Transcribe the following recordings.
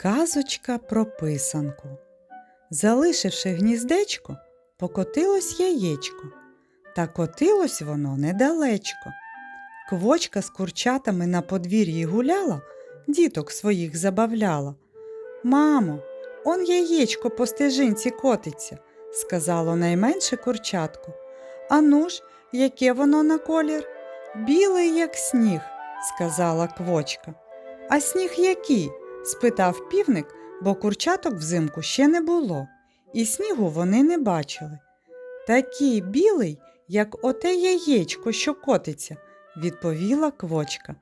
Казочка про писанку. Залишивши гніздечко, покотилось яєчко, та котилось воно недалечко. Квочка з курчатами на подвір'ї гуляла, діток своїх забавляла. Мамо, он яєчко по стежинці котиться, сказало найменше курчатко. Ану ж, яке воно на колір? Білий, як сніг, сказала квочка. А сніг який? Спитав півник, бо курчаток взимку ще не було, і снігу вони не бачили. Такий білий, як оте яєчко, що котиться, відповіла квочка.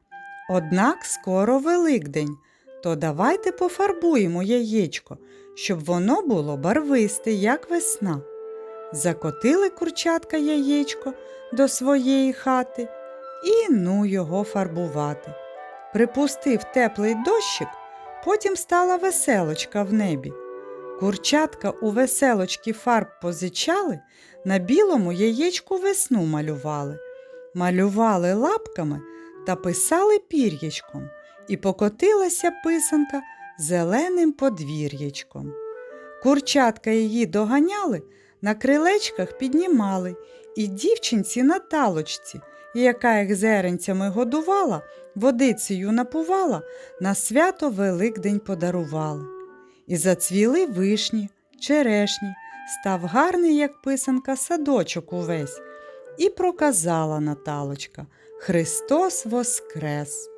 Однак скоро Великдень, то давайте пофарбуємо яєчко, щоб воно було барвисте, як весна. Закотили курчатка яєчко до своєї хати і ну його фарбувати. Припустив теплий дощик, потім стала веселочка в небі. Курчатка у веселочки фарб позичали, на білому яєчку весну малювали. Малювали лапками та писали пір'ячком, і покотилася писанка зеленим подвір'ячком. Курчатка її доганяли, на крилечках піднімали, і дівчинці на талочці, яка їх зеренцями годувала, водицею напувала, на свято Великдень подарували. І зацвіли вишні, черешні, став гарний, як писанка, садочок увесь. І проказала Наталочка Христос Воскрес!